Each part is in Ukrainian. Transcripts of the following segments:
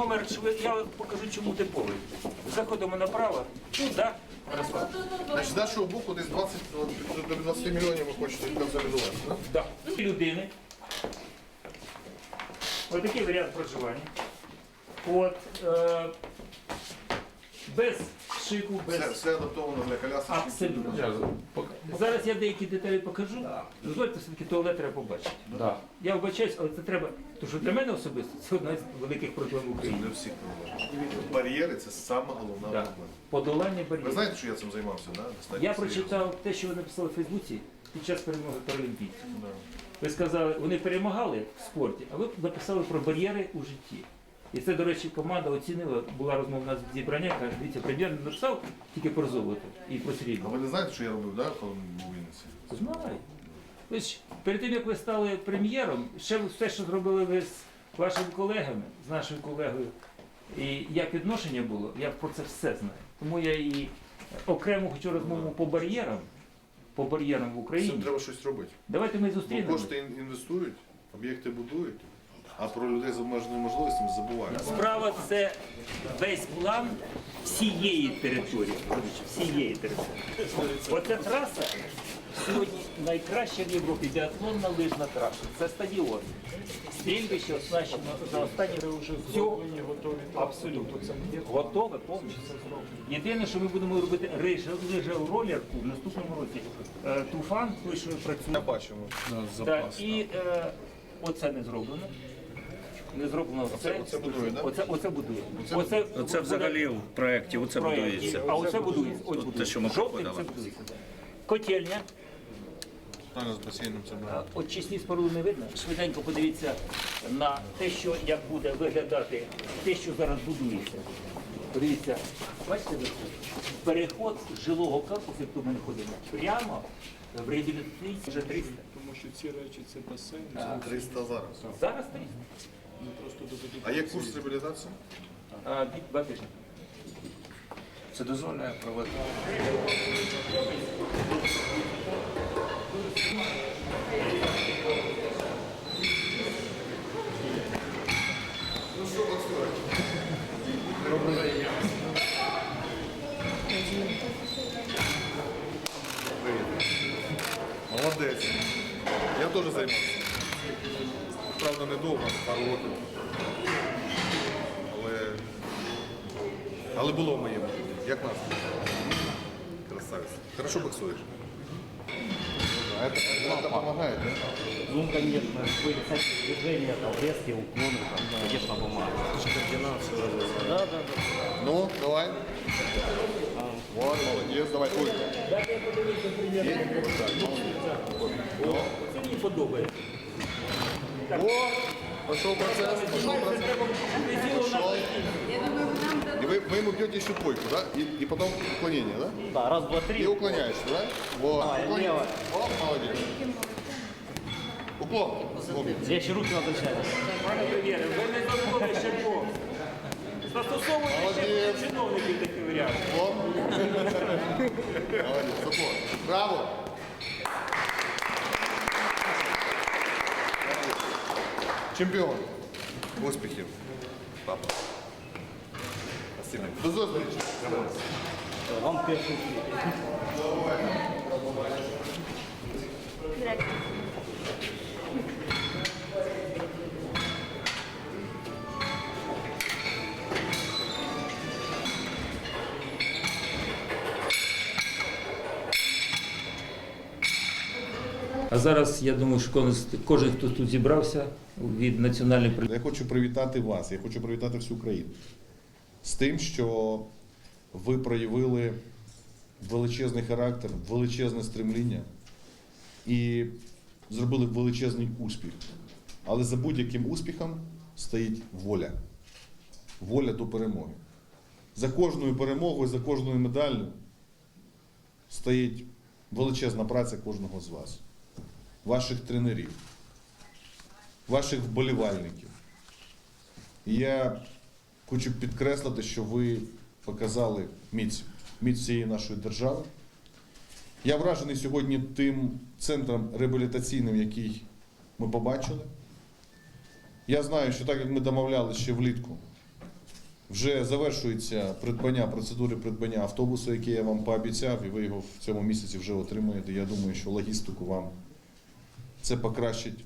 номер, я покажу, чому типовий. Заходимо направо, туди. Ярослав? Значить, з нашого боку десь 20 до 20 мільйонів ви хочете консолідувати. так? Да. Людини. Ось такий варіант проживання. От, е, без шику, без. Все, все адаптовано для колясочки. Абсолютно. Зараз я деякі деталі покажу. Дозвольте все-таки туалет треба побачити. Я вибачаюсь, але це треба. Тому що для мене особисто це одна з великих проблем Це України. для всіх проблем. Бар'єри це саме головна Да. проблема. Подолання Ви бар'єрів. знаєте, що я цим займався, да? Достатньо Я серйозно. прочитав те, що ви написали в Фейсбуці під час перемоги паралімпійців. Да. Ви сказали, вони перемагали в спорті, а ви написали про бар'єри у житті. І це, до речі, команда оцінила, була розмова на зібрання, каже, дивіться, прем'єр не написав тільки про золото і про А ви не знаєте, що я робив, да, коли був у Вінниці? Знаю. Ви ж перед тим, як ви стали прем'єром, ще все, що зробили ви з вашими колегами, з нашою колегою, і як відношення було, я про це все знаю. Тому я і окремо хочу розмову по бар'єрам, по бар'єрам в З цим треба щось робити. Давайте ми Бо зустрінемося. кошти ін- інвестують, об'єкти будують, а про людей з обмеженими можливостями забувають. Справа це весь план всієї території. Всієї території. Оця траса сьогодні найкраща в Європі біатлонна лижна траса. Це стадіон. Стрільбище оснащено за останні вже абсолютно готове повністю. Єдине, що ми будемо робити лижа ролерку в наступному році. Е, Туфан, той, що працює. Я бачимо. Так, і е, оце не зроблено. Не зроблено Оце- це. оце будує, да? Оце, оце будує. Оце, Це буде взагалі в проєкті, оце проект. будується. А оце будується. Ось От те, будується. що ми Жовтим це будується. Котельня. Правильно, з басейном це Е, було. От чисні споруди не видно. Швиденько подивіться на те, що як буде виглядати те, що зараз будується. Подивіться, бачите, ви? переход з жилого корпусу, як тут ми ходимо, прямо в реабілітації вже 300. Тому що ці речі це басейн, 300 зараз. Зараз 300. Ми просто доведуть. А є курс реабілітації? Два тижні. Це дозволяє проводити. Молодець. Я теж займався Правда, недовго, пару років. Але, але було в моєму. Як нас? Красавець. Хорошо боксуєш. А это, это помогает, да? Ну, конечно, были всякие движения, там, резкие уклоны, там, конечно, помогает. Да, да, да. Ну, давай. Вот, молодец, давай, ой. Це мені подобається. О, пошел процесс, пошел процесс. Пошел. И вы, вы ему бьете еще двойку, да? И, и потом уклонение, да? Да, раз, два, И три. уклоняешься, да? Вот. А, уклонение. лево. О, молодец. Уклон. Уклон. Я еще руки назначаю. Пане прем'єре, ви не забули ще бокс. Застосовуйте ще Молодець. чиновників такий варіант. Оп. Молодец. Уклон. Браво. Чемпіон. Успіхів. Папа. Спасибо. До зустрічі. Вам первый А зараз я думаю, що кожен, хто тут зібрався від національної. Я хочу привітати вас, я хочу привітати всю країну з тим, що ви проявили величезний характер, величезне стремління і зробили величезний успіх. Але за будь-яким успіхом стоїть воля. Воля до перемоги. За кожною перемогою, за кожною медаллю стоїть величезна праця кожного з вас, ваших тренерів, ваших вболівальників. Я хочу підкреслити, що ви показали міць, міць всієї нашої держави. Я вражений сьогодні тим центром реабілітаційним, який ми побачили. Я знаю, що так як ми домовляли ще влітку, Вже завершується придбання, процедури придбання автобусу, який я вам пообіцяв, і ви його в цьому місяці вже отримаєте. Я думаю, що логістику вам це покращить.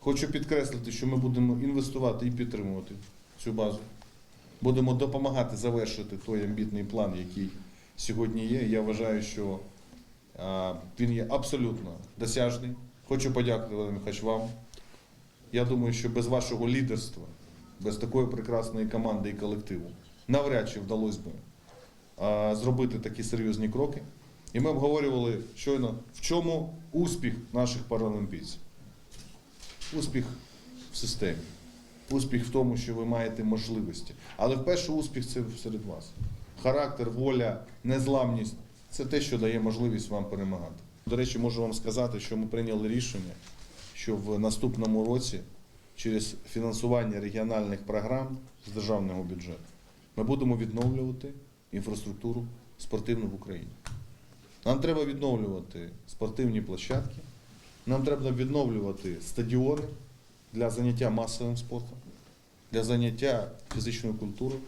Хочу підкреслити, що ми будемо інвестувати і підтримувати цю базу. Будемо допомагати завершити той амбітний план, який сьогодні є. Я вважаю, що він є абсолютно досяжний. Хочу подякувати Вадим Михайлович, вам. Я думаю, що без вашого лідерства, без такої прекрасної команди і колективу, навряд чи вдалося а, зробити такі серйозні кроки. І ми обговорювали щойно, в чому успіх наших паралімпійців. Успіх в системі. Успіх в тому, що ви маєте можливості. Але вперше успіх це серед вас. Характер, воля, незламність це те, що дає можливість вам перемагати. До речі, можу вам сказати, що ми прийняли рішення, що в наступному році через фінансування регіональних програм з державного бюджету ми будемо відновлювати інфраструктуру спортивну в Україні. Нам треба відновлювати спортивні площадки, нам треба відновлювати стадіони для заняття масовим спортом, для заняття фізичною культурою.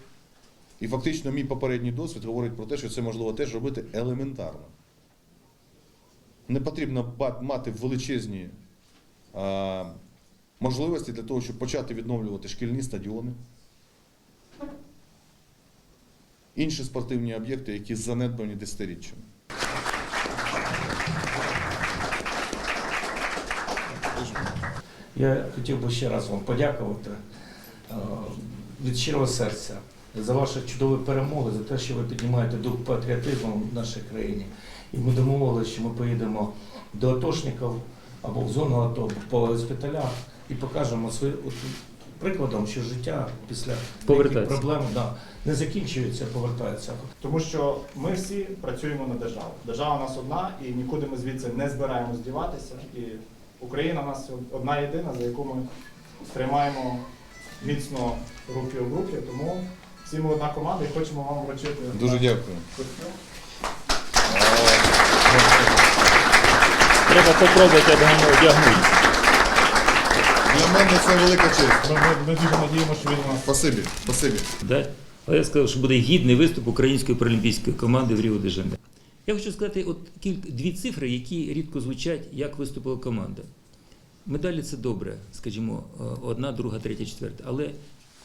І фактично мій попередній досвід говорить про те, що це можливо теж робити елементарно. Не потрібно мати величезні а, можливості для того, щоб почати відновлювати шкільні стадіони, інші спортивні об'єкти, які занедбані десятиріччями. Я хотів би ще раз вам подякувати е, від щирого серця за ваші чудові перемоги, за те, що ви піднімаєте дух патріотизму в нашій країні. І ми домовилися, що ми поїдемо до атошників або в зону АТО по госпіталях і покажемо свої от, прикладом, що життя після проблем да, не закінчується, повертається. Тому що ми всі працюємо на державу. Держава у нас одна, і нікуди ми звідси не збираємось діватися. І Україна у нас одна єдина, за яку ми тримаємо міцно руки об руки. Тому всі ми одна команда і хочемо вам вручити. Дуже дякую. Треба попробувати одягнути. Для мене це велика честь. Ми, ми, ми дуже надіємося, що він у нас Спасибі, спасибі. Да? Але я сказав, що буде гідний виступ української паралімпійської команди в Ріо де Жанейро. Я хочу сказати от кілька, дві цифри, які рідко звучать, як виступила команда. Медалі це добре, скажімо, е, одна, друга, третя, четверта. Але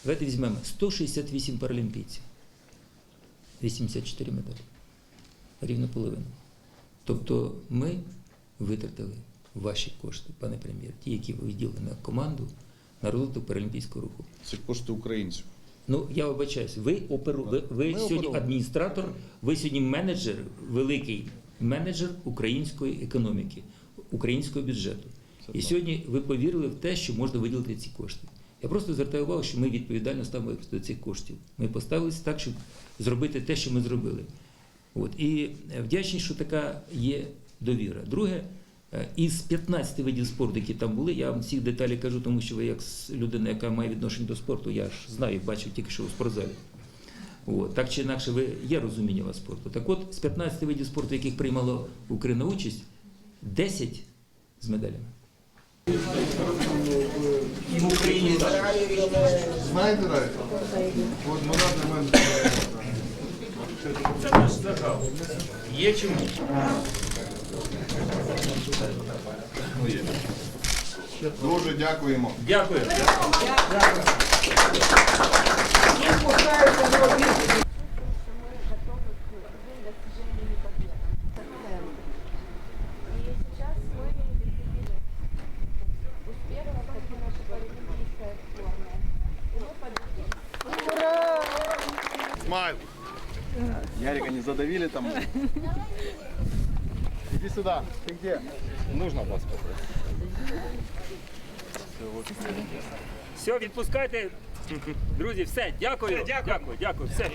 давайте візьмемо 168 паралімпійців, 84 медалі. Рівно половину. Тобто ми витратили ваші кошти, пане прем'єр, ті, які ви виділили на команду, на розвиток паралімпійського руху. Це кошти українців. Ну, я вибачаюсь, ви, оперу... ви, ви сьогодні оперуємо. адміністратор, ви сьогодні менеджер, великий менеджер української економіки, українського бюджету. Це І так. сьогодні ви повірили в те, що можна виділити ці кошти. Я просто звертаю увагу, що ми відповідально ставимо до цих коштів. Ми поставилися так, щоб зробити те, що ми зробили. От. І е, вдячні, що така є довіра. Друге, із 15 видів спорту, які там були, я вам всі деталі кажу, тому що ви як людина, яка має відношення до спорту, я ж знаю, бачив тільки що у спортзалі. От. Так чи інакше, ви є розуміння вас спорту. Так от, з 15 видів спорту, в яких приймала Україна участь, 10 з медалями. І в Україні. Знаєте, от вона для мене. Це наш загал. Є чому. И мы победили. Смайл. Ярика не задавили там? Иди сюда. Ты где? Нужно вас Все, відпускайте. Друзі, все, дякую. Дякую, дякую, все.